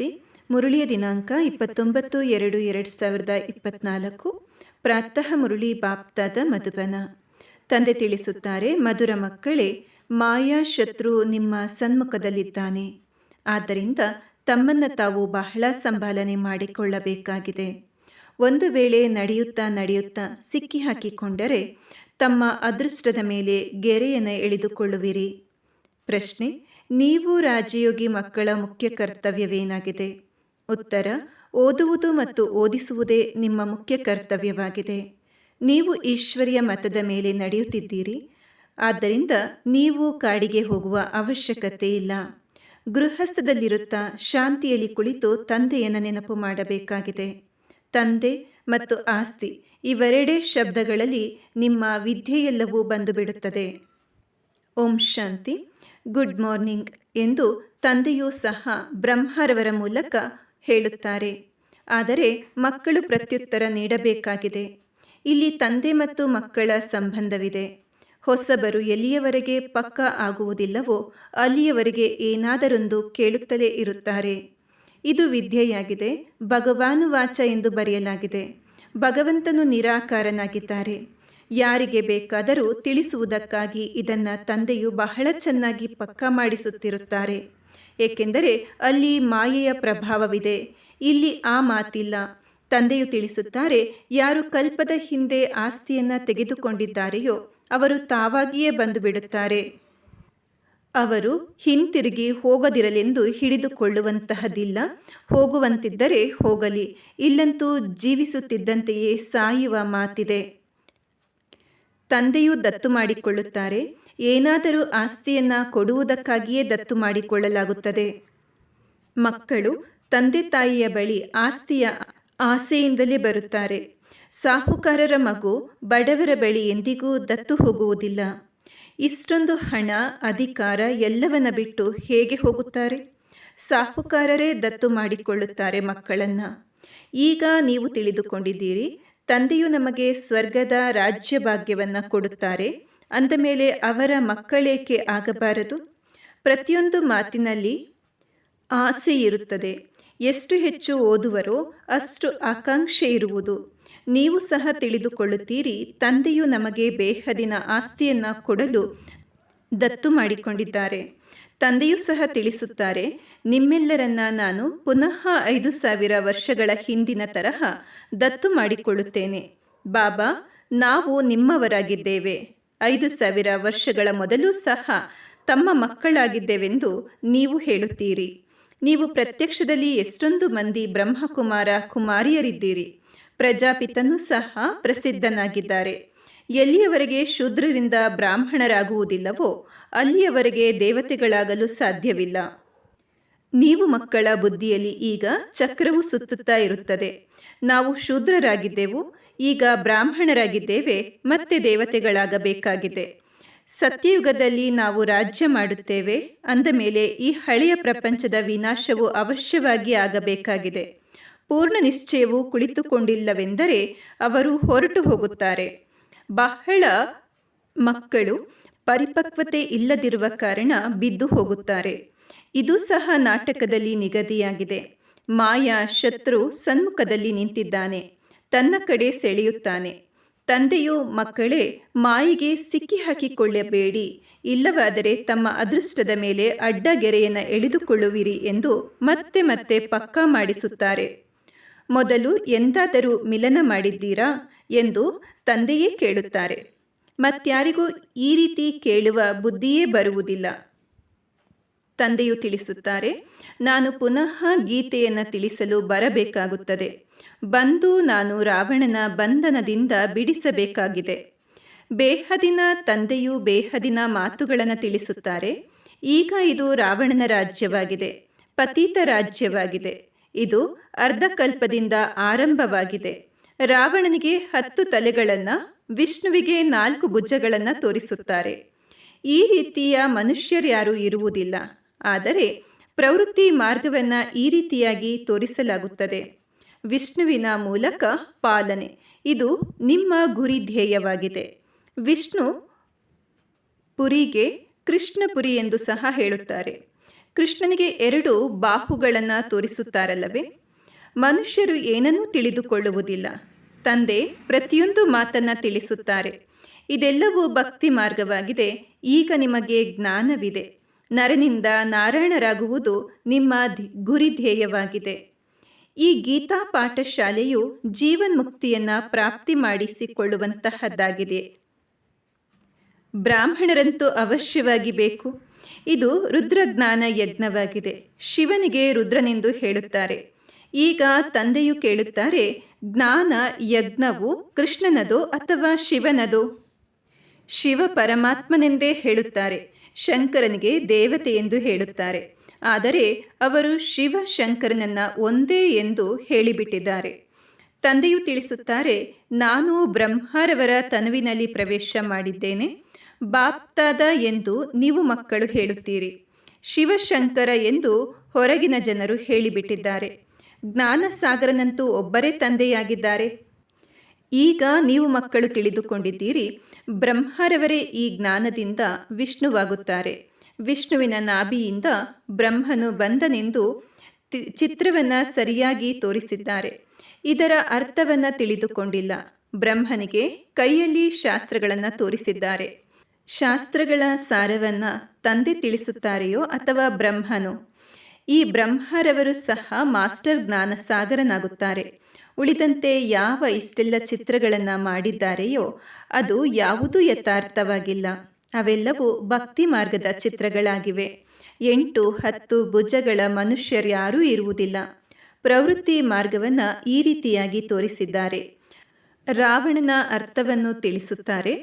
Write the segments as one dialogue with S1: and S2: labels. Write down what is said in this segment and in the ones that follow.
S1: ಶಾಂತಿ ಮುರುಳಿಯ ದಿನಾಂಕ ಇಪ್ಪತ್ತೊಂಬತ್ತು ಎರಡು ಎರಡು ಸಾವಿರದ ಇಪ್ಪತ್ನಾಲ್ಕು, ಪ್ರಾತಃ ಮುರುಳಿ ಬಾಪ್ತಾದ ಮಧುಬನ. ತಂದೆ ತಿಳಿಸುತ್ತಾರೆ, ಮಧುರ ಮಕ್ಕಳೇ, ಮಾಯಾ ಶತ್ರು ನಿಮ್ಮ ಸನ್ಮುಖದಲ್ಲಿದ್ದಾನೆ. ಆದ್ದರಿಂದ ತಮ್ಮನ್ನು ತಾವು ಬಹಳ ಸಂಭಾಲನೆ ಮಾಡಿಕೊಳ್ಳಬೇಕಾಗಿದೆ. ಒಂದು ವೇಳೆ ನಡೆಯುತ್ತಾ ನಡೆಯುತ್ತಾ ಸಿಕ್ಕಿ ಹಾಕಿಕೊಂಡರೆ ತಮ್ಮ ಅದೃಷ್ಟದ ಮೇಲೆ ಗೆರೆಯನ್ನು ಎಳೆದುಕೊಳ್ಳುವಿರಿ. ಪ್ರಶ್ನೆ, ನೀವು ರಾಜಯೋಗಿ ಮಕ್ಕಳ ಮುಖ್ಯ ಕರ್ತವ್ಯವೇನಾಗಿದೆ? ಉತ್ತರ, ಓದುವುದು ಮತ್ತು ಓದಿಸುವುದೇ ನಿಮ್ಮ ಮುಖ್ಯ ಕರ್ತವ್ಯವಾಗಿದೆ. ನೀವು ಈಶ್ವರಿಯ ಮತದ ಮೇಲೆ ನಡೆಯುತ್ತಿದ್ದೀರಿ. ಆದ್ದರಿಂದ ನೀವು ಕಾಡಿಗೆ ಹೋಗುವ ಅವಶ್ಯಕತೆ ಇಲ್ಲ. ಗೃಹಸ್ಥದಲ್ಲಿರುತ್ತಾ ಶಾಂತಿಯಲ್ಲಿ ಕುಳಿತು ತಂದೆಯನ್ನು ನೆನಪು ಮಾಡಬೇಕಾಗಿದೆ. ತಂದೆ ಮತ್ತು ಆಸ್ತಿ ಇವೆರಡೇ ಶಬ್ದಗಳಲ್ಲಿ ನಿಮ್ಮ ವಿದ್ಯೆಯೆಲ್ಲವೂ ಬಂದು ಬಿಡುತ್ತದೆ ಓಂ ಶಾಂತಿ. ಗುಡ್ ಮಾರ್ನಿಂಗ್ ಎಂದು ತಂದೆಯೂ ಸಹ ಬ್ರಹ್ಮರವರ ಮೂಲಕ ಹೇಳುತ್ತಾರೆ. ಆದರೆ ಮಕ್ಕಳು ಪ್ರತ್ಯುತ್ತರ ನೀಡಬೇಕಾಗಿದೆ. ಇಲ್ಲಿ ತಂದೆ ಮತ್ತು ಮಕ್ಕಳ ಸಂಬಂಧವಿದೆ. ಹೊಸಬರು ಎಲ್ಲಿಯವರೆಗೆ ಪಕ್ಕ ಆಗುವುದಿಲ್ಲವೋ ಅಲ್ಲಿಯವರೆಗೆ ಏನಾದರೊಂದು ಕೇಳುತ್ತಲೇ ಇರುತ್ತಾರೆ. ಇದು ವಿದ್ಯೆಯಾಗಿದೆ, ಭಗವಾನುವಾಚ ಎಂದು ಬರೆಯಲಾಗಿದೆ. ಭಗವಂತನು ನಿರಾಕಾರನಾಗಿದ್ದಾರೆ. ಯಾರಿಗೆ ಬೇಕಾದರೂ ತಿಳಿಸುವುದಕ್ಕಾಗಿ ಇದನ್ನು ತಂದೆಯು ಬಹಳ ಚೆನ್ನಾಗಿ ಪಕ್ಕ ಮಾಡಿಸುತ್ತಿರುತ್ತಾರೆ. ಏಕೆಂದರೆ ಅಲ್ಲಿ ಮಾಯೆಯ ಪ್ರಭಾವವಿದೆ. ಇಲ್ಲಿ ಆ ಮಾತಿಲ್ಲ. ತಂದೆಯು ತಿಳಿಸುತ್ತಾರೆ, ಯಾರು ಕಲ್ಪದ ಹಿಂದೆ ಆಸ್ತಿಯನ್ನು ತೆಗೆದುಕೊಂಡಿದ್ದಾರೆಯೋ ಅವರು ತಾವಾಗಿಯೇ ಬಂದು ಬಿಡುತ್ತಾರೆ ಅವರು ಹಿಂತಿರುಗಿ ಹೋಗದಿರಲೆಂದು ಹಿಡಿದುಕೊಳ್ಳುವಂತಹದಿಲ್ಲ ಹೋಗುವಂತಿದ್ದರೆ ಹೋಗಲಿ, ಇಲ್ಲಂತೂ ಜೀವಿಸುತ್ತಿದ್ದಂತೆಯೇ ಸಾಯುವ ಮಾತಿದೆ. ತಂದೆಯು ದತ್ತು ಮಾಡಿಕೊಳ್ಳುತ್ತಾರೆ, ಏನಾದರೂ ಆಸ್ತಿಯನ್ನು ಕೊಡುವುದಕ್ಕಾಗಿಯೇ ದತ್ತು ಮಾಡಿಕೊಳ್ಳಲಾಗುತ್ತದೆ. ಮಕ್ಕಳು ತಂದೆ ತಾಯಿಯ ಬಳಿ ಆಸ್ತಿಯ ಆಸೆಯಿಂದಲೇ ಬರುತ್ತಾರೆ. ಸಾಹುಕಾರರ ಮಗು ಬಡವರ ಬಳಿ ಎಂದಿಗೂ ದತ್ತು ಹೋಗುವುದಿಲ್ಲ. ಇಷ್ಟೊಂದು ಹಣ, ಅಧಿಕಾರ ಎಲ್ಲವನ್ನ ಬಿಟ್ಟು ಹೇಗೆ ಹೋಗುತ್ತಾರೆ? ಸಾಹುಕಾರರೇ ದತ್ತು ಮಾಡಿಕೊಳ್ಳುತ್ತಾರೆ ಮಕ್ಕಳನ್ನು. ಈಗ ನೀವು ತಿಳಿದುಕೊಂಡಿದ್ದೀರಿ ತಂದೆಯು ನಮಗೆ ಸ್ವರ್ಗದ ರಾಜ್ಯ ಭಾಗ್ಯವನ್ನು ಕೊಡುತ್ತಾರೆ. ಅಂದ ಮೇಲೆ ಅವರ ಮಕ್ಕಳೇಕೆ ಆಗಬಾರದು? ಪ್ರತಿಯೊಂದು ಮಾತಿನಲ್ಲಿ ಆಸೆ ಇರುತ್ತದೆ. ಎಷ್ಟು ಹೆಚ್ಚು ಓದುವರೋ ಅಷ್ಟು ಆಕಾಂಕ್ಷೆ ಇರುವುದು. ನೀವು ಸಹ ತಿಳಿದುಕೊಳ್ಳುತ್ತೀರಿ, ತಂದೆಯು ನಮಗೆ ಬೇಹದಿನ ಆಸ್ತಿಯನ್ನು ಕೊಡಲು ದತ್ತು ಮಾಡಿಕೊಂಡಿದ್ದಾರೆ. ತಂದೆಯೂ ಸಹ ತಿಳಿಸುತ್ತಾರೆ, ನಿಮ್ಮೆಲ್ಲರನ್ನ ನಾನು ಪುನಃ ಐದು ಸಾವಿರ ವರ್ಷಗಳ ಹಿಂದಿನ ತರಹ ದತ್ತು ಮಾಡಿಕೊಳ್ಳುತ್ತೇನೆ. ಬಾಬಾ, ನಾವು ನಿಮ್ಮವರಾಗಿದ್ದೇವೆ. ಐದು ಸಾವಿರ ವರ್ಷಗಳ ಮೊದಲು ಸಹ ತಮ್ಮ ಮಕ್ಕಳಾಗಿದ್ದೇವೆಂದು ನೀವು ಹೇಳುತ್ತೀರಿ. ನೀವು ಪ್ರತ್ಯಕ್ಷದಲ್ಲಿ ಎಷ್ಟೊಂದು ಮಂದಿ ಬ್ರಹ್ಮಕುಮಾರ ಕುಮಾರಿಯರಿದ್ದೀರಿ. ಪ್ರಜಾಪಿತನೂ ಸಹ ಪ್ರಸಿದ್ಧನಾಗಿದ್ದಾರೆ. ಎಲ್ಲಿಯವರೆಗೆ ಶೂದ್ರರಿಂದ ಬ್ರಾಹ್ಮಣರಾಗುವುದಿಲ್ಲವೋ ಅಲ್ಲಿಯವರೆಗೆ ದೇವತೆಗಳಾಗಲು ಸಾಧ್ಯವಿಲ್ಲ. ನೀವು ಮಕ್ಕಳ ಬುದ್ಧಿಯಲ್ಲಿ ಈಗ ಚಕ್ರವು ಸುತ್ತುತ್ತಾ ಇರುತ್ತದೆ. ನಾವು ಶೂದ್ರರಾಗಿದ್ದೆವು, ಈಗ ಬ್ರಾಹ್ಮಣರಾಗಿದ್ದೇವೆ, ಮತ್ತೆ ದೇವತೆಗಳಾಗಬೇಕಾಗಿದೆ. ಸತ್ಯಯುಗದಲ್ಲಿ ನಾವು ರಾಜ್ಯ ಮಾಡುತ್ತೇವೆ, ಅಂದ ಮೇಲೆ ಈ ಹಳೆಯ ಪ್ರಪಂಚದ ವಿನಾಶವು ಅವಶ್ಯವಾಗಿ ಆಗಬೇಕಾಗಿದೆ. ಪೂರ್ಣ ನಿಶ್ಚಯವು ಕುಳಿತುಕೊಂಡಿಲ್ಲವೆಂದರೆ ಅವರು ಹೊರಟು ಹೋಗುತ್ತಾರೆ. ಬಹಳ ಮಕ್ಕಳು ಪರಿಪಕ್ವತೆ ಇಲ್ಲದಿರುವ ಕಾರಣ ಬಿದ್ದು ಹೋಗುತ್ತಾರೆ. ಇದು ಸಹ ನಾಟಕದಲ್ಲಿ ನಿಗದಿಯಾಗಿದೆ. ಮಾಯಾ ಶತ್ರು ಸನ್ಮುಖದಲ್ಲಿ ನಿಂತಿದ್ದಾನೆ. ತನ್ನ ಕಡೆ ಸೆಳೆಯುತ್ತಾನೆ. ತಂದೆಯು ಮಕ್ಕಳೇ, ಮಾಯಿಗೆ ಸಿಕ್ಕಿ ಹಾಕಿಕೊಳ್ಳಬೇಡಿ. ಇಲ್ಲವಾದರೆ ತಮ್ಮ ಅದೃಷ್ಟದ ಮೇಲೆ ಅಡ್ಡಗೆರೆಯನ್ನು ಎಳೆದುಕೊಳ್ಳುವಿರಿ ಎಂದು ಮತ್ತೆ ಮತ್ತೆ ಪಕ್ಕಾ ಮಾಡಿಸುತ್ತಾರೆ. ಮೊದಲು ಎಂದಾದರೂ ಮಿಲನ ಮಾಡಿದ್ದೀರಾ ಎಂದು ತಂದೆಯೇ ಕೇಳುತ್ತಾರೆ. ಮತ್ಯಾರಿಗೂ ಈ ರೀತಿ ಕೇಳುವ ಬುದ್ಧಿಯೇ ಬರುವುದಿಲ್ಲ. ತಂದೆಯು ತಿಳಿಸುತ್ತಾರೆ, ನಾನು ಪುನಃ ಗೀತೆಯನ್ನು ತಿಳಿಸಲು ಬರಬೇಕಾಗುತ್ತದೆ. ಬಂದು ನಾನು ರಾವಣನ ಬಂಧನದಿಂದ ಬಿಡಿಸಬೇಕಾಗಿದೆ. ಬೇಹದಿನ ತಂದೆಯು ಬೇಹದಿನ ಮಾತುಗಳನ್ನು ತಿಳಿಸುತ್ತಾರೆ, ಈಗ ಇದು ರಾವಣನ ರಾಜ್ಯವಾಗಿದೆ, ಪತೀತ ರಾಜ್ಯವಾಗಿದೆ, ಇದು ಅರ್ಧಕಲ್ಪದಿಂದ ಆರಂಭವಾಗಿದೆ. ರಾವಣನಿಗೆ ಹತ್ತು ತಲೆಗಳನ್ನು, ವಿಷ್ಣುವಿಗೆ ನಾಲ್ಕು ಭುಜಗಳನ್ನು ತೋರಿಸುತ್ತಾರೆ. ಈ ರೀತಿಯ ಮನುಷ್ಯರ್ಯಾರೂ ಇರುವುದಿಲ್ಲ. ಆದರೆ ಪ್ರವೃತ್ತಿ ಮಾರ್ಗವನ್ನು ಈ ರೀತಿಯಾಗಿ ತೋರಿಸಲಾಗುತ್ತದೆ. ವಿಷ್ಣುವಿನ ಮೂಲಕ ಪಾಲನೆ. ಇದು ನಿಮ್ಮ ಗುರಿ ಧ್ಯೇಯವಾಗಿದೆ. ವಿಷ್ಣು ಪುರಿಗೆ ಕೃಷ್ಣಪುರಿ ಎಂದು ಸಹ ಹೇಳುತ್ತಾರೆ. ಕೃಷ್ಣನಿಗೆ ಎರಡು ಬಾಹುಗಳನ್ನು ತೋರಿಸುತ್ತಾರಲ್ಲವೇ? ಮನುಷ್ಯರು ಏನನ್ನೂ ತಿಳಿದುಕೊಳ್ಳುವುದಿಲ್ಲ. ತಂದೆ ಪ್ರತಿಯೊಂದು ಮಾತನ್ನು ತಿಳಿಸುತ್ತಾರೆ. ಇದೆಲ್ಲವೂ ಭಕ್ತಿ ಮಾರ್ಗವಾಗಿದೆ. ಈಗ ನಿಮಗೆ ಜ್ಞಾನವಿದೆ. ನರನಿಂದ ನಾರಾಯಣರಾಗುವುದು ನಿಮ್ಮ ಗುರಿ ಧ್ಯೇಯವಾಗಿದೆ ಈ ಗೀತಾ ಪಾಠಶಾಲೆಯು ಜೀವನ್ಮುಕ್ತಿಯನ್ನು ಪ್ರಾಪ್ತಿ ಮಾಡಿಸಿಕೊಳ್ಳುವಂತಹದ್ದಾಗಿದೆ. ಬ್ರಾಹ್ಮಣರಂತೂ ಅವಶ್ಯವಾಗಿ ಬೇಕು. ಇದು ರುದ್ರಜ್ಞಾನ ಯಜ್ಞವಾಗಿದೆ. ಶಿವನಿಗೆ ರುದ್ರನೆಂದು ಹೇಳುತ್ತಾರೆ. ಈಗ ತಂದೆಯು ಕೇಳುತ್ತಾರೆ ಜ್ಞಾನ ಯಜ್ಞವು ಕೃಷ್ಣನದು ಅಥವಾ ಶಿವನದು. ಶಿವ ಪರಮಾತ್ಮನೆಂದೇ ಹೇಳುತ್ತಾರೆ, ಶಂಕರನಿಗೆ ದೇವತೆ ಎಂದು ಹೇಳುತ್ತಾರೆ. ಆದರೆ ಅವರು ಶಿವ ಶಂಕರನನ್ನ ಒಂದೇ ಎಂದು ಹೇಳಿಬಿಟ್ಟಿದ್ದಾರೆ. ತಂದೆಯು ತಿಳಿಸುತ್ತಾರೆ, ನಾನು ಬ್ರಹ್ಮರವರ ತನುವಿನಲ್ಲಿ ಪ್ರವೇಶ ಮಾಡಿದ್ದೇನೆ, ಬಾಪ್ತಾದ ಎಂದು ನೀವು ಮಕ್ಕಳು ಹೇಳುತ್ತೀರಿ. ಶಿವಶಂಕರ ಎಂದು ಹೊರಗಿನ ಜನರು ಹೇಳಿಬಿಟ್ಟಿದ್ದಾರೆ. ಜ್ಞಾನಸಾಗರನಂತೂ ಒಬ್ಬರೇ ತಂದೆಯಾಗಿದ್ದಾರೆ. ಈಗ ನೀವು ಮಕ್ಕಳು ತಿಳಿದುಕೊಂಡಿದ್ದೀರಿ, ಬ್ರಹ್ಮರವರೇ ಈ ಜ್ಞಾನದಿಂದ ವಿಷ್ಣುವಾಗುತ್ತಾರೆ. ವಿಷ್ಣುವಿನ ನಾಭಿಯಿಂದ ಬ್ರಹ್ಮನು ಬಂದನೆಂದು ಚಿತ್ರವನ್ನು ಸರಿಯಾಗಿ ತೋರಿಸಿದ್ದಾರೆ. ಇದರ ಅರ್ಥವನ್ನು ತಿಳಿದುಕೊಂಡಿಲ್ಲ. ಬ್ರಹ್ಮನಿಗೆ ಕೈಯಲ್ಲಿ ಶಾಸ್ತ್ರಗಳನ್ನು ತೋರಿಸಿದ್ದಾರೆ. ಶಾಸ್ತ್ರಗಳ ಸಾರವನ್ನು ತಂದೆ ತಿಳಿಸುತ್ತಾರೆಯೋ ಅಥವಾ ಬ್ರಹ್ಮನು? ಈ ಬ್ರಹ್ಮರವರು ಸಹ ಮಾಸ್ಟರ್ ಜ್ಞಾನ ಸಾಗರನಾಗುತ್ತಾರೆ ಉಳಿದಂತೆ ಯಾವ ಇಷ್ಟೆಲ್ಲ ಚಿತ್ರಗಳನ್ನು ಮಾಡಿದ್ದಾರೆಯೋ ಅದು ಯಾವುದೂ ಯಥಾರ್ಥವಾಗಿಲ್ಲ. ಅವೆಲ್ಲವೂ ಭಕ್ತಿ ಮಾರ್ಗದ ಚಿತ್ರಗಳಾಗಿವೆ. ಎಂಟು, ಹತ್ತು ಭುಜಗಳ ಮನುಷ್ಯರ್ಯಾರೂ ಇರುವುದಿಲ್ಲ. ಪ್ರವೃತ್ತಿ ಮಾರ್ಗವನ್ನು ಈ ರೀತಿಯಾಗಿ ತೋರಿಸಿದ್ದಾರೆ. ರಾವಣನ ಅರ್ಥವನ್ನು ತಿಳಿಸುತ್ತಾರೆ.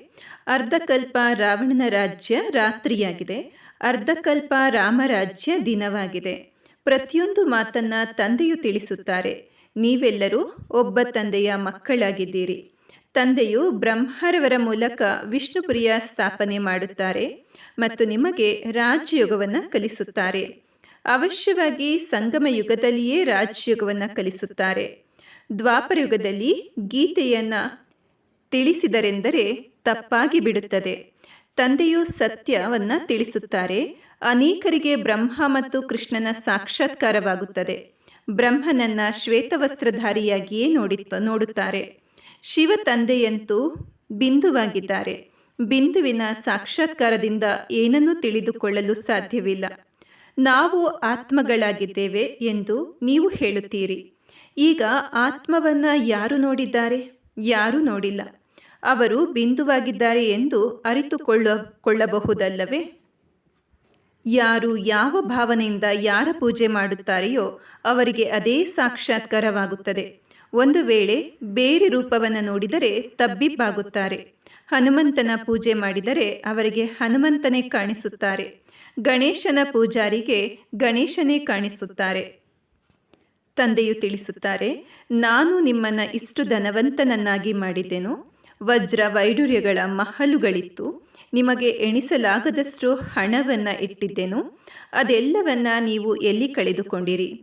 S1: ಅರ್ಧಕಲ್ಪ ರಾವಣನ ರಾಜ್ಯ ರಾತ್ರಿಯಾಗಿದೆ. ಅರ್ಧಕಲ್ಪ ರಾಮರಾಜ್ಯ ದಿನವಾಗಿದೆ. ಪ್ರತಿಯೊಂದು ಮಾತನ್ನ ತಂದೆಯು ತಿಳಿಸುತ್ತಾರೆ. ನೀವೆಲ್ಲರೂ ಒಬ್ಬ ತಂದೆಯ ಮಕ್ಕಳಾಗಿದ್ದೀರಿ. ತಂದೆಯು ಬ್ರಹ್ಮರವರ ಮೂಲಕ ವಿಷ್ಣುಪುರಿಯ ಸ್ಥಾಪನೆ ಮಾಡುತ್ತಾರೆ ಮತ್ತು ನಿಮಗೆ ರಾಜಯೋಗವನ್ನು ಕಲಿಸುತ್ತಾರೆ. ಅವಶ್ಯವಾಗಿ ಸಂಗಮ ಯುಗದಲ್ಲಿಯೇ ರಾಜಯೋಗವನ್ನು ಕಲಿಸುತ್ತಾರೆ. ದ್ವಾಪರ ಯುಗದಲ್ಲಿ ಗೀತೆಯನ್ನು ತಿಳಿಸಿದರೆಂದರೆ ತಪ್ಪಾಗಿ ಬಿಡುತ್ತದೆ. ತಂದೆಯು ಸತ್ಯವನ್ನು ತಿಳಿಸುತ್ತಾರೆ. ಅನೇಕರಿಗೆ ಬ್ರಹ್ಮ ಮತ್ತು ಕೃಷ್ಣನ ಸಾಕ್ಷಾತ್ಕಾರವಾಗುತ್ತದೆ. ಬ್ರಹ್ಮನನ್ನ ಶ್ವೇತವಸ್ತ್ರಧಾರಿಯಾಗಿಯೇ ನೋಡಿ ನೋಡುತ್ತಾರೆ. ಶಿವ ತಂದೆಯಂತೂ ಬಿಂದುವಾಗಿದ್ದಾರೆ. ಬಿಂದುವಿನ ಸಾಕ್ಷಾತ್ಕಾರದಿಂದ ಏನನ್ನೂ ತಿಳಿದುಕೊಳ್ಳಲು ಸಾಧ್ಯವಿಲ್ಲ. ನಾವು ಆತ್ಮಗಳಾಗಿದ್ದೇವೆ ಎಂದು ನೀವು ಹೇಳುತ್ತೀರಿ. ಈಗ ಆತ್ಮವನ್ನ ಯಾರು ನೋಡಿದ್ದಾರೆ? ಯಾರೂ ನೋಡಿಲ್ಲ. ಅವರು ಬಿಂದುವಾಗಿದ್ದಾರೆ ಎಂದು ಅರಿತುಕೊಳ್ಳ, ಕೊಳ್ಳಬಹುದಲ್ಲವೇ? ಯಾರು ಯಾವ ಭಾವನೆಯಿಂದ ಯಾರ ಪೂಜೆ ಮಾಡುತ್ತಾರೆಯೋ ಅವರಿಗೆ ಅದೇ ಸಾಕ್ಷಾತ್ಕಾರವಾಗುತ್ತದೆ. ಒಂದು ವೇಳೆ ಬೇರೆ ರೂಪವನ್ನು ನೋಡಿದರೆ ತಬ್ಬಿಬ್ಬಾಗುತ್ತಾರೆ. ಹನುಮಂತನ ಪೂಜೆ ಮಾಡಿದರೆ ಅವರಿಗೆ ಹನುಮಂತನೇ ಕಾಣಿಸುತ್ತಾರೆ. ಗಣೇಶನ ಪೂಜಾರಿಗೆ ಗಣೇಶನೇ ಕಾಣಿಸುತ್ತಾರೆ. ತಂದೆಯು ತಿಳಿಸುತ್ತಾರೆ, ನಾನು ನಿಮ್ಮನ್ನು ಇಷ್ಟು ಧನವಂತನನ್ನಾಗಿ ಮಾಡಿದ್ದೆನು ವಜ್ರ ವೈಡೂರ್ಯಗಳ ಮಹಲುಗಳಿತ್ತು. ನಿಮಗೆ ಎಣಿಸಲಾಗದಷ್ಟು ಹಣವನ್ನು ಇಟ್ಟಿದ್ದೆನು. ಅದೆಲ್ಲವನ್ನ ನೀವು ಎಲ್ಲಿ ಕಳೆದುಕೊಂಡಿರಿ?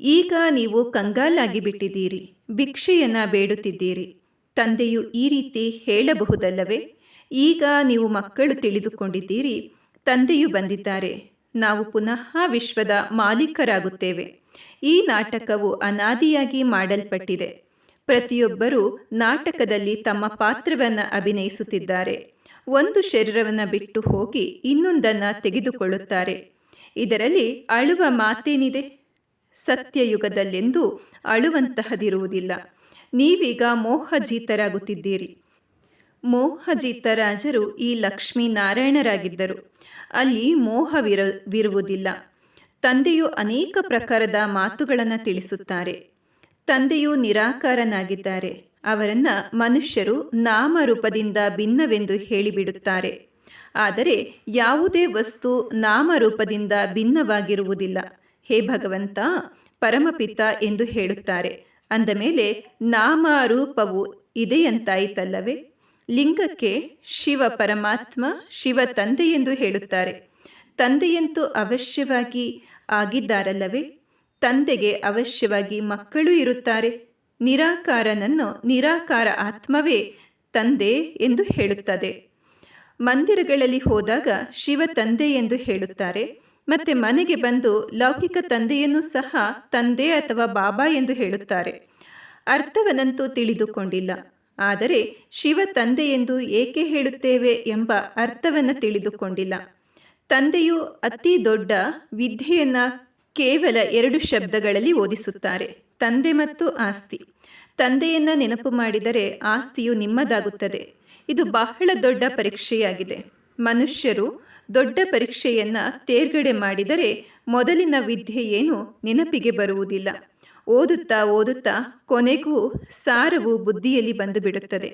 S1: ಈಗ ನೀವು ಕಂಗಾಲಾಗಿ ಬಿಟ್ಟಿದ್ದೀರಿ. ಭಿಕ್ಷೆಯನ್ನು ಬೇಡುತ್ತಿದ್ದೀರಿ. ತಂದೆಯು ಈ ರೀತಿ ಹೇಳಬಹುದಲ್ಲವೇ? ಈಗ ನೀವು ಮಕ್ಕಳು ತಿಳಿದುಕೊಂಡಿದ್ದೀರಿ. ತಂದೆಯು ಬಂದಿದ್ದಾರೆ. ನಾವು ಪುನಃ ವಿಶ್ವದ ಮಾಲೀಕರಾಗುತ್ತೇವೆ. ಈ ನಾಟಕವು ಅನಾದಿಯಾಗಿ ಮಾಡಲ್ಪಟ್ಟಿದೆ. ಪ್ರತಿಯೊಬ್ಬರೂ ನಾಟಕದಲ್ಲಿ ತಮ್ಮ ಪಾತ್ರವನ್ನು ಅಭಿನಯಿಸುತ್ತಿದ್ದಾರೆ. ಒಂದು ಶರೀರವನ್ನು ಬಿಟ್ಟು ಹೋಗಿ ಇನ್ನೊಂದನ್ನು ತೆಗೆದುಕೊಳ್ಳುತ್ತಾರೆ. ಇದರಲ್ಲಿ ಅಳುವ ಮಾತೇನಿದೆ? ಸತ್ಯಯುಗದಲ್ಲೆಂದು ಅಳುವಂತಹದಿರುವುದಿಲ್ಲ. ನೀವೀಗ ಮೋಹಜೀತರಾಗುತ್ತಿದ್ದೀರಿ. ಮೋಹಜಿತರಾಜರು ಈ ಲಕ್ಷ್ಮೀನಾರಾಯಣರಾಗಿದ್ದರು. ಅಲ್ಲಿ ಮೋಹವಿರ, ವಿರುವುದಿಲ್ಲ. ತಂದೆಯು ಅನೇಕ ಪ್ರಕಾರದ ಮಾತುಗಳನ್ನು ತಿಳಿಸುತ್ತಾರೆ. ತಂದೆಯು ನಿರಾಕಾರನಾಗಿದ್ದಾರೆ. ಅವರನ್ನು ಮನುಷ್ಯರು ನಾಮರೂಪದಿಂದ ಭಿನ್ನವೆಂದು ಹೇಳಿಬಿಡುತ್ತಾರೆ. ಆದರೆ ಯಾವುದೇ ವಸ್ತು ನಾಮರೂಪದಿಂದ ಭಿನ್ನವಾಗಿರುವುದಿಲ್ಲ. ಹೇ ಭಗವಂತ, ಪರಮಪಿತ ಎಂದು ಹೇಳುತ್ತಾರೆ. ಅಂದ ಮೇಲೆ ನಾಮ ರೂಪವು ಇದೆಯಂತಾಯಿತಲ್ಲವೇ? ಲಿಂಗಕ್ಕೆ ಶಿವ ಪರಮಾತ್ಮ, ಶಿವ ತಂದೆ ಎಂದು ಹೇಳುತ್ತಾರೆ. ತಂದೆಯಂತೂ ಅವಶ್ಯವಾಗಿ ಆಗಿದ್ದಾರಲ್ಲವೇ? ತಂದೆಗೆ ಅವಶ್ಯವಾಗಿ ಮಕ್ಕಳು ಇರುತ್ತಾರೆ. ನಿರಾಕಾರನನ್ನು ನಿರಾಕಾರ ಆತ್ಮವೇ ತಂದೆ ಎಂದು ಹೇಳುತ್ತದೆ. ಮಂದಿರಗಳಲ್ಲಿ ಹೋದಾಗ ಶಿವ ತಂದೆ ಎಂದು ಹೇಳುತ್ತಾರೆ. ಮತ್ತೆ ಮನೆಗೆ ಬಂದು ಲೌಕಿಕ ತಂದೆಯನ್ನು ಸಹ ತಂದೆ ಅಥವಾ ಬಾಬಾ ಎಂದು ಹೇಳುತ್ತಾರೆ. ಅರ್ಥವನ್ನಂತೂ ತಿಳಿದುಕೊಂಡಿಲ್ಲ. ಆದರೆ ಶಿವ ತಂದೆ ಎಂದು ಏಕೆ ಹೇಳುತ್ತೇವೆ ಎಂಬ ಅರ್ಥವನ್ನು ತಿಳಿದುಕೊಂಡಿಲ್ಲ. ತಂದೆಯು ಅತಿ ದೊಡ್ಡ ವಿದ್ಯೆಯನ್ನ ಕೇವಲ ಎರಡು ಶಬ್ದಗಳಲ್ಲಿ ಓದಿಸುತ್ತಾರೆ, ತಂದೆ ಮತ್ತು ಆಸ್ತಿ. ತಂದೆಯನ್ನ ನೆನಪು ಮಾಡಿದರೆ ಆಸ್ತಿಯು ನಿಮ್ಮದಾಗುತ್ತದೆ. ಇದು ಬಹಳ ದೊಡ್ಡ ಪರೀಕ್ಷೆಯಾಗಿದೆ. ಮನುಷ್ಯರು ದೊಡ್ಡ ಪರೀಕ್ಷೆಯನ್ನ ತೇರ್ಗಡೆ ಮಾಡಿದರೆ ಮೊದಲಿನ ವಿದ್ಯೆ ಏನು ನೆನಪಿಗೆ ಬರುವುದಿಲ್ಲ. ಓದುತ್ತಾ ಓದುತ್ತಾ ಕೊನೆಗೂ ಸಾರವು ಬುದ್ಧಿಯಲ್ಲಿ ಬಂದು ಬಿಡುತ್ತದೆ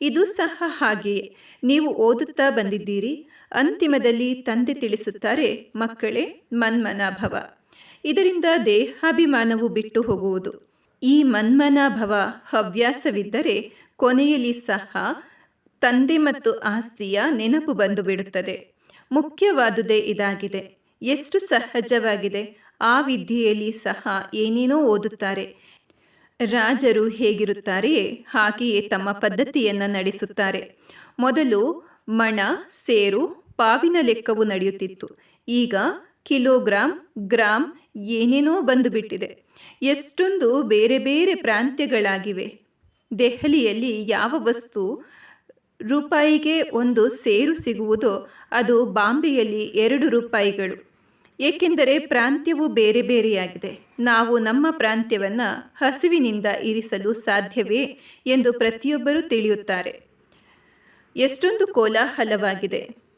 S1: ಇದು ಸಹ ಹಾಗೆಯೇ. ನೀವು ಓದುತ್ತಾ ಬಂದಿದ್ದೀರಿ, ಅಂತಿಮದಲ್ಲಿ ತಂದೆ ತಿಳಿಸುತ್ತಾರೆ, ಮಕ್ಕಳೇ, ಮನ್ಮನಾಭವ. ಇದರಿಂದ ದೇಹಾಭಿಮಾನವು ಬಿಟ್ಟು ಹೋಗುವುದು. ಈ ಮನ್ಮನಾಭವ ಹವ್ಯಾಸವಿದ್ದರೆ ಕೊನೆಯಲ್ಲಿ ಸಹ ತಂದೆ ಮತ್ತು ಆಸ್ತಿಯ ನೆನಪು ಬಂದು ಬಿಡುತ್ತದೆ ಮುಖ್ಯವಾದುದೇ ಇದಾಗಿದೆ. ಎಷ್ಟು ಸಹಜವಾಗಿದೆ. ಆ ವಿದ್ಯೆಯಲ್ಲಿ ಸಹ ಏನೇನೋ ಓದುತ್ತಾರೆ. ರಾಜರು ಹೇಗಿರುತ್ತಾರೆಯೇ ಹಾಗೆಯೇ ತಮ್ಮ ಪದ್ಧತಿಯನ್ನು ನಡೆಸುತ್ತಾರೆ. ಮೊದಲು ಮಣ, ಸೇರು, ಪಾವಿನ ಲೆಕ್ಕವು ನಡೆಯುತ್ತಿತ್ತು. ಈಗ ಕಿಲೋಗ್ರಾಂ, ಗ್ರಾಂ ಏನೇನೋ ಬಂದುಬಿಟ್ಟಿದೆ. ಎಷ್ಟೊಂದು ಬೇರೆ ಬೇರೆ ಪ್ರಾಂತ್ಯಗಳಾಗಿವೆ. ದೆಹಲಿಯಲ್ಲಿ ಯಾವ ವಸ್ತು ರೂಪಾಯಿಗೆ ಒಂದು ಸೇರು ಸಿಗುವುದೋ ಅದು ಬಾಂಬೆಯಲ್ಲಿ ಎರಡು ರೂಪಾಯಿಗಳು. ಏಕೆಂದರೆ ಪ್ರಾಂತ್ಯವು ಬೇರೆ ಬೇರೆಯಾಗಿದೆ. ನಾವು ನಮ್ಮ ಪ್ರಾಂತ್ಯವನ್ನು ಹಸಿವಿನಿಂದ ಇರಿಸಲು ಸಾಧ್ಯವೇ ಎಂದು ಪ್ರತಿಯೊಬ್ಬರೂ ತಿಳಿಯುತ್ತಾರೆ. ಎಷ್ಟೊಂದು ಕೋಲಾಹಲವಾಗಿದೆ.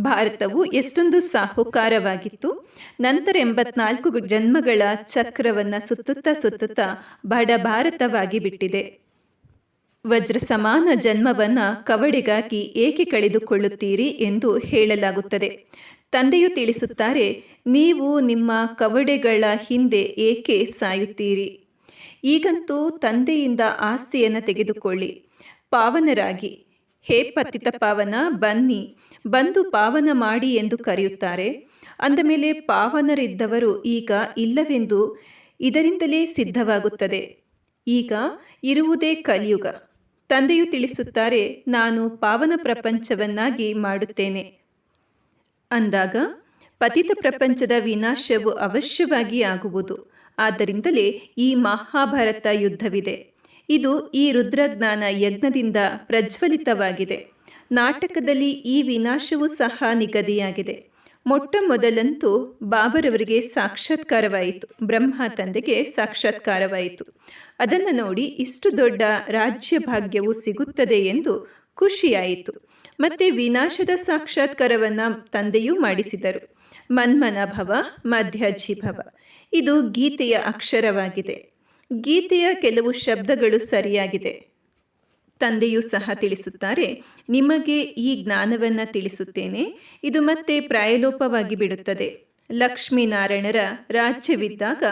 S1: ಭಾರತವು ಎಷ್ಟೊಂದು ಸಾಹುಕಾರವಾಗಿತ್ತು. ನಂತರ ಎಂಬತ್ನಾಲ್ಕು ಜನ್ಮಗಳ ಚಕ್ರವನ್ನು ಸುತ್ತುತ್ತಾ ಸುತ್ತುತ್ತಾ ಬಡ ಭಾರತವಾಗಿ ಬಿಟ್ಟಿದೆ. ವಜ್ರ ಸಮಾನ ಜನ್ಮವನ್ನ ಕವಡೆಗಾಗಿ ಏಕೆ ಕಳೆದುಕೊಳ್ಳುತ್ತೀರಿ ಎಂದು ಹೇಳಲಾಗುತ್ತದೆ. ತಂದೆಯು ತಿಳಿಸುತ್ತಾರೆ, ನೀವು ನಿಮ್ಮ ಕವಡೆಗಳ ಹಿಂದೆ ಏಕೆ ಸಾಯುತ್ತೀರಿ? ಈಗಂತೂ ತಂದೆಯಿಂದ ಆಸ್ತಿಯನ್ನು ತೆಗೆದುಕೊಳ್ಳಿ. ಪಾವನರಾಗಿ. ಹೇ ಪತಿತ ಪಾವನ, ಬನ್ನಿ. ಬಂದು ಪಾವನ ಮಾಡಿ ಎಂದು ಕರೆಯುತ್ತಾರೆ. ಅಂದ ಮೇಲೆ ಪಾವನರಿದ್ದವರು ಈಗ ಇಲ್ಲವೆಂದು ಇದರಿಂದಲೇ ಸಿದ್ಧವಾಗುತ್ತದೆ. ಈಗ ಇರುವುದೇ ಕಲಿಯುಗ. ತಂದೆಯು ತಿಳಿಸುತ್ತಾರೆ, ನಾನು ಪಾವನ ಪ್ರಪಂಚವನ್ನಾಗಿ ಮಾಡುತ್ತೇನೆ. ಅಂದಾಗ, ಪತಿತ ಪ್ರಪಂಚದ ವಿನಾಶವು ಅವಶ್ಯವಾಗಿ ಆಗುವುದು. ಆದ್ದರಿಂದಲೇ ಈ ಮಹಾಭಾರತ ಯುದ್ಧವಿದೆ. ಇದು ಈ ರುದ್ರಜ್ಞಾನ ಯಜ್ಞದಿಂದ ಪ್ರಜ್ವಲಿತವಾಗಿದೆ. ನಾಟಕದಲ್ಲಿ ಈ ವಿನಾಶವೂ ಸಹ ನಿಗದಿಯಾಗಿದೆ. ಮೊಟ್ಟ ಮೊದಲಂತೂ ಬಾಬರವರಿಗೆ ಸಾಕ್ಷಾತ್ಕಾರವಾಯಿತು. ಬ್ರಹ್ಮ ತಂದೆಗೆ ಸಾಕ್ಷಾತ್ಕಾರವಾಯಿತು. ಅದನ್ನು ನೋಡಿ ಇಷ್ಟು ದೊಡ್ಡ ರಾಜ್ಯ ಭಾಗ್ಯವು ಸಿಗುತ್ತದೆ ಎಂದು ಖುಷಿಯಾಯಿತು. ಮತ್ತೆ ವಿನಾಶದ ಸಾಕ್ಷಾತ್ಕಾರವನ್ನು ತಂದೆಯೂ ಮಾಡಿಸಿದರು. ಮನ್ಮನ ಭವ ಮಧ್ಯಜೀಭವ ಇದು ಗೀತೆಯ ಅಕ್ಷರವಾಗಿದೆ. ಗೀತೆಯ ಕೆಲವು ಶಬ್ದಗಳು ಸರಿಯಾಗಿದೆ. ತಂದೆಯೂ ಸಹ ತಿಳಿಸುತ್ತಾರೆ, ನಿಮಗೆ ಈ ಜ್ಞಾನವನ್ನು ತಿಳಿಸುತ್ತೇನೆ. ಇದು ಮತ್ತೆ ಪ್ರಾಯಲೋಪವಾಗಿ ಬಿಡುತ್ತದೆ. ಲಕ್ಷ್ಮೀನಾರಾಯಣರ ರಾಜ್ಯವಿದ್ದಾಗ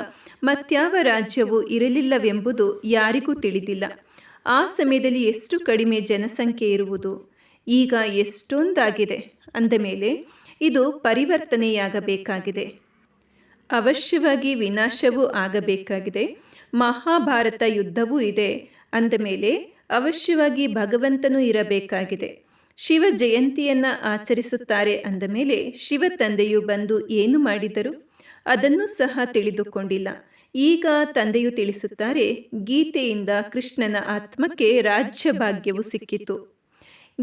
S1: ಮತ್ಯಾವ ರಾಜ್ಯವು ಇರಲಿಲ್ಲವೆಂಬುದು ಯಾರಿಗೂ ತಿಳಿದಿಲ್ಲ. ಆ ಸಮಯದಲ್ಲಿ ಎಷ್ಟು ಕಡಿಮೆ ಜನಸಂಖ್ಯೆ ಇರುವುದು? ಈಗ ಎಷ್ಟೊಂದಾಗಿದೆ? ಅಂದ ಮೇಲೆ, ಇದು ಪರಿವರ್ತನೆಯಾಗಬೇಕಾಗಿದೆ. ಅವಶ್ಯವಾಗಿ ವಿನಾಶವೂ ಆಗಬೇಕಾಗಿದೆ. ಮಹಾಭಾರತ ಯುದ್ಧವೂ ಇದೆ. ಅಂದ ಮೇಲೆ ಅವಶ್ಯವಾಗಿ ಭಗವಂತನೂ ಇರಬೇಕಾಗಿದೆ. ಶಿವ ಜಯಂತಿಯನ್ನು ಆಚರಿಸುತ್ತಾರೆ ಅಂದ ಮೇಲೆ ಶಿವ ತಂದೆಯು ಬಂದು ಏನು ಮಾಡಿದರು? ಅದನ್ನು ಸಹ ತಿಳಿದುಕೊಂಡಿಲ್ಲ. ಈಗ ತಂದೆಯು ತಿಳಿಸುತ್ತಾರೆ, ಗೀತೆಯಿಂದ ಕೃಷ್ಣನ ಆತ್ಮಕ್ಕೆ ರಾಜ್ಯ ಭಾಗ್ಯವು ಸಿಕ್ಕಿತು.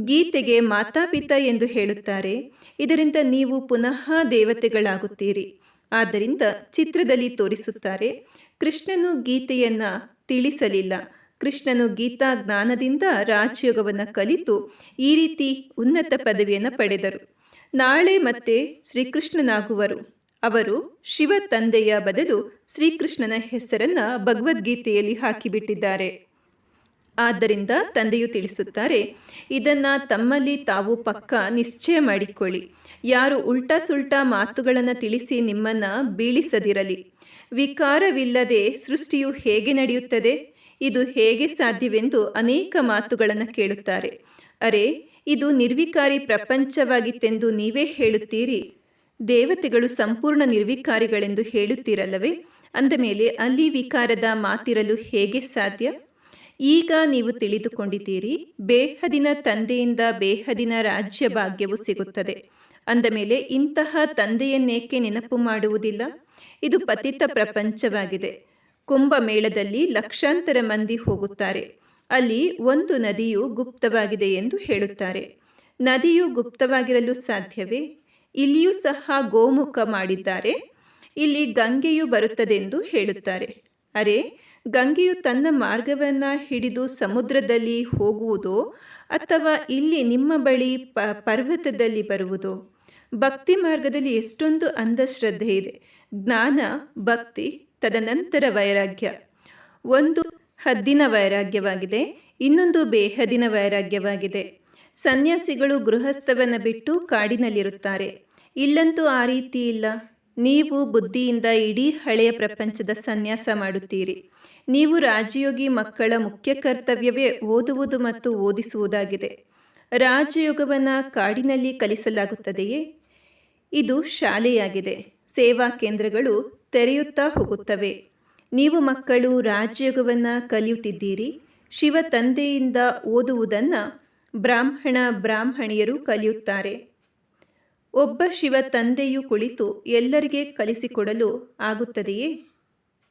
S1: ಗೀತೆಗೆ ಮಾತಾಪಿತ ಎಂದು ಹೇಳುತ್ತಾರೆ, ಇದರಿಂದ ನೀವು ಪುನಃ ದೇವತೆಗಳಾಗುತ್ತೀರಿ. ಆದ್ದರಿಂದ ಚಿತ್ರದಲ್ಲಿ ತೋರಿಸುತ್ತಾರೆ, ಕೃಷ್ಣನು ಗೀತೆಯನ್ನ ತಿಳಿಸಲಿಲ್ಲ. ಕೃಷ್ಣನು ಗೀತಾ ಜ್ಞಾನದಿಂದ ರಾಜಯೋಗವನ್ನು ಕಲಿತು ಈ ರೀತಿ ಉನ್ನತ ಪದವಿಯನ್ನು ಪಡೆದರು. ನಾಳೆ ಮತ್ತೆ ಶ್ರೀಕೃಷ್ಣನಾಗುವರು. ಅವರು ಶಿವ ತಂದೆಯ ಬದಲು ಶ್ರೀಕೃಷ್ಣನ ಹೆಸರನ್ನು ಭಗವದ್ಗೀತೆಯಲ್ಲಿ ಹಾಕಿಬಿಟ್ಟಿದ್ದಾರೆ. ಆದ್ದರಿಂದ ತಂದೆಯು ತಿಳಿಸುತ್ತಾರೆ, ಇದನ್ನು ತಮ್ಮಲ್ಲಿ ತಾವು ಪಕ್ಕ ನಿಶ್ಚಯ ಮಾಡಿಕೊಳ್ಳಿ. ಯಾರು ಉಲ್ಟಾ ಸುಲ್ಟಾ ಮಾತುಗಳನ್ನು ತಿಳಿಸಿ ನಿಮ್ಮನ್ನು ಬೀಳಿಸದಿರಲಿ. ವಿಕಾರವಿಲ್ಲದೆ ಸೃಷ್ಟಿಯು ಹೇಗೆ ನಡೆಯುತ್ತದೆ? ಇದು ಹೇಗೆ ಸಾಧ್ಯವೆಂದು ಅನೇಕ ಮಾತುಗಳನ್ನು ಕೇಳುತ್ತಾರೆ. ಅರೆ, ಇದು ನಿರ್ವಿಕಾರಿ ಪ್ರಪಂಚವಾಗಿತ್ತೆಂದು ನೀವೇ ಹೇಳುತ್ತೀರಿ. ದೇವತೆಗಳು ಸಂಪೂರ್ಣ ನಿರ್ವಿಕಾರಿಗಳೆಂದು ಹೇಳುತ್ತೀರಲ್ಲವೇ? ಅಂದ ಮೇಲೆ ಅಲ್ಲಿ ವಿಕಾರದ ಮಾತಿರಲು ಹೇಗೆ ಸಾಧ್ಯ? ಈಗ ನೀವು ತಿಳಿದುಕೊಂಡಿದ್ದೀರಿ, ಬೇಹದಿನ ತಂದೆಯಿಂದ ಬೇಹದಿನ ರಾಜ್ಯ ಭಾಗ್ಯವು ಸಿಗುತ್ತದೆ. ಅಂದ ಮೇಲೆ ಇಂತಹ ತಂದೆಯನ್ನೇಕೆ ನೆನಪು ಮಾಡುವುದಿಲ್ಲ? ಇದು ಪತಿತ ಪ್ರಪಂಚವಾಗಿದೆ. ಕುಂಭಮೇಳದಲ್ಲಿ ಲಕ್ಷಾಂತರ ಮಂದಿ ಹೋಗುತ್ತಾರೆ. ಅಲ್ಲಿ ಒಂದು ನದಿಯು ಗುಪ್ತವಾಗಿದೆ ಎಂದು ಹೇಳುತ್ತಾರೆ. ನದಿಯು ಗುಪ್ತವಾಗಿರಲು ಸಾಧ್ಯವೇ? ಇಲ್ಲಿಯೂ ಸಹ ಗೋಮುಖ ಮಾಡಿದ್ದಾರೆ. ಇಲ್ಲಿ ಗಂಗೆಯು ಬರುತ್ತದೆಂದು ಹೇಳುತ್ತಾರೆ. ಅರೆ, ಗಂಗೆಯು ತನ್ನ ಮಾರ್ಗವನ್ನು ಹಿಡಿದು ಸಮುದ್ರದಲ್ಲಿ ಹೋಗುವುದೋ ಅಥವಾ ಇಲ್ಲಿ ನಿಮ್ಮ ಬಳಿ ಪ, ಪರ್ವತದಲ್ಲಿ ಬರುವುದೋ? ಭಕ್ತಿ ಮಾರ್ಗದಲ್ಲಿ ಎಷ್ಟೊಂದು ಅಂಧಶ್ರದ್ಧೆ ಇದೆ. ಜ್ಞಾನ, ಭಕ್ತಿ ತದನಂತರ ವೈರಾಗ್ಯ. ಒಂದು, ಹದ್ದಿನ ವೈರಾಗ್ಯವಾಗಿದೆ. ಇನ್ನೊಂದು, ಬೇಹದಿನ ವೈರಾಗ್ಯವಾಗಿದೆ. ಸನ್ಯಾಸಿಗಳು ಗೃಹಸ್ಥವನ್ನು ಬಿಟ್ಟು ಕಾಡಿನಲ್ಲಿರುತ್ತಾರೆ. ಇಲ್ಲಂತೂ ಆ ರೀತಿ ಇಲ್ಲ. ನೀವು ಬುದ್ಧಿಯಿಂದ ಇಡೀ ಹಳೆಯ ಪ್ರಪಂಚದ ಸನ್ಯಾಸ ಮಾಡುತ್ತೀರಿ. ನೀವು ರಾಜಯೋಗಿ ಮಕ್ಕಳ ಮುಖ್ಯ ಕರ್ತವ್ಯವೇ ಓದುವುದು ಮತ್ತು ಓದಿಸುವುದಾಗಿದೆ. ರಾಜಯೋಗವನ್ನು ಕಾಡಿನಲ್ಲಿ ಕಲಿಸಲಾಗುತ್ತದೆಯೇ? ಇದು ಶಾಲೆಯಾಗಿದೆ. ಸೇವಾ ಕೇಂದ್ರಗಳು ತೆರೆಯುತ್ತಾ ಹೋಗುತ್ತವೆ. ನೀವು ಮಕ್ಕಳು ರಾಜಯೋಗವನ್ನು ಕಲಿಯುತ್ತಿದ್ದೀರಿ. ಶಿವ ತಂದೆಯಿಂದ ಓದುವುದನ್ನು ಬ್ರಾಹ್ಮಣ ಬ್ರಾಹ್ಮಣಿಯರು ಕಲಿಯುತ್ತಾರೆ. ಒಬ್ಬ ಶಿವ ತಂದೆಯು ಕುಳಿತು ಎಲ್ಲರಿಗೆ ಕಲಿಸಿಕೊಡಲು ಆಗುತ್ತದೆಯೇ?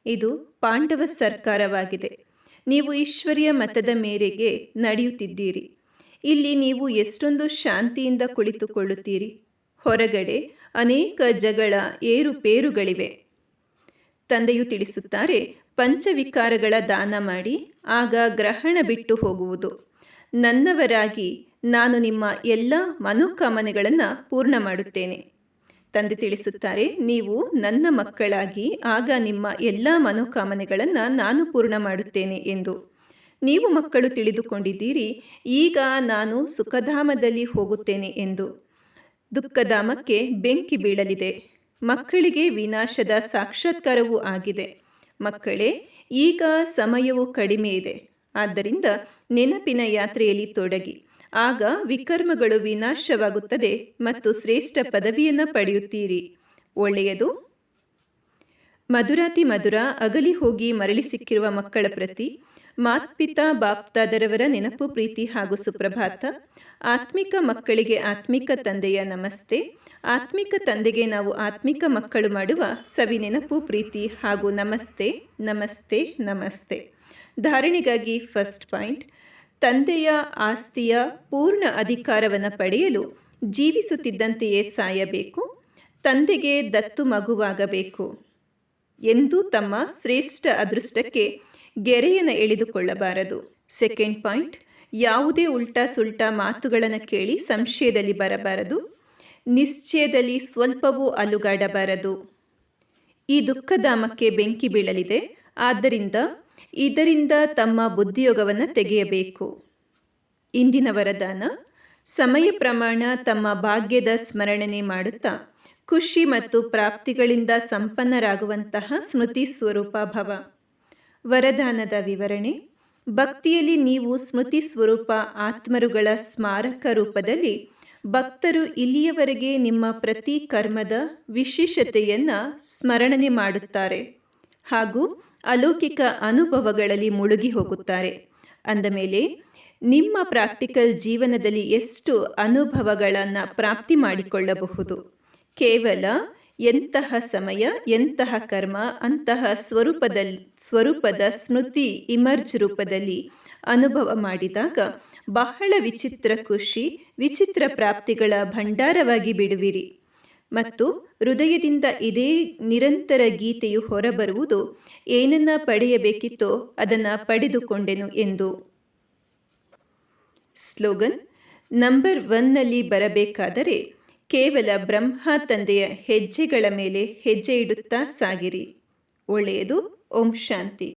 S1: ಇದು ಪಾಂಡವ ಸರ್ಕಾರವಾಗಿದೆ. ನೀವು ಈಶ್ವರ್ಯ ಮತದ ಮೇರೆಗೆ ನಡೆಯುತ್ತಿದ್ದೀರಿ. ಇಲ್ಲಿ ನೀವು ಎಷ್ಟೊಂದು ಶಾಂತಿಯಿಂದ ಕುಳಿತುಕೊಳ್ಳುತ್ತೀರಿ. ಹೊರಗಡೆ ಅನೇಕ ಜಗಳ ಏರುಪೇರುಗಳಿವೆ. ತಂದೆಯು ತಿಳಿಸುತ್ತಾರೆ, ಪಂಚವಿಕಾರಗಳ ದಾನ ಮಾಡಿ, ಆಗ ಗ್ರಹಣ ಬಿಟ್ಟು ಹೋಗುವುದು. ನನ್ನವರಾಗಿ ನಾನು ನಿಮ್ಮ ಎಲ್ಲ ಮನೋಕಾಮನೆಗಳನ್ನು ಪೂರ್ಣ ಮಾಡುತ್ತೇನೆ. ತಂದೆ ತಿಳಿಸುತ್ತಾರೆ, ನೀವು ನನ್ನ ಮಕ್ಕಳಾಗಿ, ಆಗ ನಿಮ್ಮ ಎಲ್ಲ ಮನೋಕಾಮನೆಗಳನ್ನು ನಾನು ಪೂರ್ಣ ಮಾಡುತ್ತೇನೆ ಎಂದು. ನೀವು ಮಕ್ಕಳು ತಿಳಿದುಕೊಂಡಿದ್ದೀರಿ, ಈಗ ನಾನು ಸುಖಧಾಮದಲ್ಲಿ ಹೋಗುತ್ತೇನೆ ಎಂದು. ದುಃಖಧಾಮಕ್ಕೆ ಬೆಂಕಿ ಬೀಳಲಿದೆ. ಮಕ್ಕಳಿಗೆ ವಿನಾಶದ ಸಾಕ್ಷಾತ್ಕಾರವೂ ಆಗಿದೆ. ಮಕ್ಕಳೇ, ಈಗ ಸಮಯವು ಕಡಿಮೆ ಇದೆ. ಆದ್ದರಿಂದ ನೆನಪಿನ ಯಾತ್ರೆಯಲ್ಲಿ ತೊಡಗಿ. ಆಗ ವಿಕರ್ಮಗಳು ವಿನಾಶವಾಗುತ್ತದೆ ಮತ್ತು ಶ್ರೇಷ್ಠ ಪದವಿಯನ್ನು ಪಡೆಯುತ್ತೀರಿ. ಒಳ್ಳೆಯದು? ಮಧುರಾತಿ ಮಧುರ ಅಗಲಿ ಹೋಗಿ ಮರಳಿ ಸಿಕ್ಕಿರುವ ಮಕ್ಕಳ ಪ್ರತಿ, ಮಾತ್ಪಿತಾ ಬಾಪ್ತಾದರವರ ನೆನಪು ಪ್ರೀತಿ ಹಾಗೂ ಸುಪ್ರಭಾತ, ಆತ್ಮಿಕ ಮಕ್ಕಳಿಗೆ ಆತ್ಮಿಕ ತಂದೆಯ ನಮಸ್ತೆ ಆತ್ಮಿಕ ತಂದೆಗೆ ನಾವು ಆತ್ಮಿಕ ಮಕ್ಕಳು ಮಾಡುವ ಸವಿ ನೆನಪು, ಪ್ರೀತಿ ಹಾಗೂ ನಮಸ್ತೆ ನಮಸ್ತೆ ನಮಸ್ತೆ. ಧಾರಣೆಗಾಗಿ ಫಸ್ಟ್ ಪಾಯಿಂಟ್, ತಂದೆಯ ಆಸ್ತಿಯ ಪೂರ್ಣ ಅಧಿಕಾರವನ್ನು ಪಡೆಯಲು ಜೀವಿಸುತ್ತಿದ್ದಂತೆಯೇ ಸಾಯಬೇಕು, ತಂದೆಗೆ ದತ್ತು ಮಗುವಾಗಬೇಕು ಎಂದು ತಮ್ಮ ಶ್ರೇಷ್ಠ ಅದೃಷ್ಟಕ್ಕೆ ಗೆರೆಯನ್ನು ಎಳೆದುಕೊಳ್ಳಬಾರದು. ಸೆಕೆಂಡ್ ಪಾಯಿಂಟ್, ಯಾವುದೇ ಉಲ್ಟಾ ಸುಲ್ಟಾ ಮಾತುಗಳನ್ನು ಕೇಳಿ ಸಂಶಯದಲ್ಲಿ ಬರಬಾರದು. ನಿಶ್ಚಯದಲ್ಲಿ ಸ್ವಲ್ಪವೂ ಅಲುಗಾಡಬಾರದು. ಈ ದುಃಖಧಾಮಕ್ಕೆ ಬೆಂಕಿ ಬೀಳಲಿದೆ. ಆದ್ದರಿಂದ ಇದರಿಂದ ತಮ್ಮ ಬುದ್ಧಿಯೋಗವನ್ನು ತೆಗೆಯಬೇಕು. ಇಂದಿನ ವರದಾನ, ಸಮಯ ಪ್ರಮಾಣ ತಮ್ಮ ಭಾಗ್ಯದ ಸ್ಮರಣೆ ಮಾಡುತ್ತಾ, ಖುಷಿ ಮತ್ತು ಪ್ರಾಪ್ತಿಗಳಿಂದ ಸಂಪನ್ನರಾಗುವಂತಹ ಸ್ಮೃತಿ ಸ್ವರೂಪ ಭವ. ವರದಾನದ ವಿವರಣೆ, ಭಕ್ತಿಯಲ್ಲಿ ನೀವು ಸ್ಮೃತಿ ಸ್ವರೂಪ ಆತ್ಮರುಗಳ ಸ್ಮಾರಕ ರೂಪದಲ್ಲಿ ಭಕ್ತರು ಇಲ್ಲಿಯವರೆಗೆ ನಿಮ್ಮ ಪ್ರತಿ ಕರ್ಮದ ವಿಶೇಷತೆಯನ್ನು ಸ್ಮರಣನೆ ಮಾಡುತ್ತಾರೆ ಹಾಗೂ ಅಲೌಕಿಕ ಅನುಭವಗಳಲ್ಲಿ ಮುಳುಗಿ ಹೋಗುತ್ತಾರೆ. ಅಂದ ಮೇಲೆ, ನಿಮ್ಮ ಪ್ರಾಕ್ಟಿಕಲ್ ಜೀವನದಲ್ಲಿ ಎಷ್ಟು ಅನುಭವಗಳನ್ನು ಪ್ರಾಪ್ತಿ ಮಾಡಿಕೊಳ್ಳಬಹುದು? ಕೇವಲ ಎಂತಹ ಸಮಯ, ಎಂತಹ ಕರ್ಮ, ಅಂತಹ ಸ್ವರೂಪದಲ್ಲಿ ಸ್ವರೂಪದ ಸ್ಮೃತಿ ಇಮರ್ಜ್ ರೂಪದಲ್ಲಿ ಅನುಭವ ಮಾಡಿದಾಗ ಬಹಳ ವಿಚಿತ್ರ ಖುಷಿ, ವಿಚಿತ್ರ ಪ್ರಾಪ್ತಿಗಳ ಭಂಡಾರವಾಗಿ ಬಿಡುವಿರಿ. ಮತ್ತು ಹೃದಯದಿಂದ ಇದೇ ನಿರಂತರ ಗೀತೆಯು ಹೊರಬರುವುದು ಏನನ್ನ ಪಡೆಯಬೇಕಿತ್ತೋ ಅದನ್ನು ಪಡೆದುಕೊಂಡೆನು ಎಂದು. ಸ್ಲೋಗನ್, ನಂಬರ್ ಒನ್ನಲ್ಲಿ ಬರಬೇಕಾದರೆ ಕೇವಲ ಬ್ರಹ್ಮ ತಂದೆಯ ಹೆಜ್ಜೆಗಳ ಮೇಲೆ ಹೆಜ್ಜೆ ಇಡುತ್ತಾ ಸಾಗಿರಿ. ಒಳ್ಳೆಯದು, ಓಂ ಶಾಂತಿ.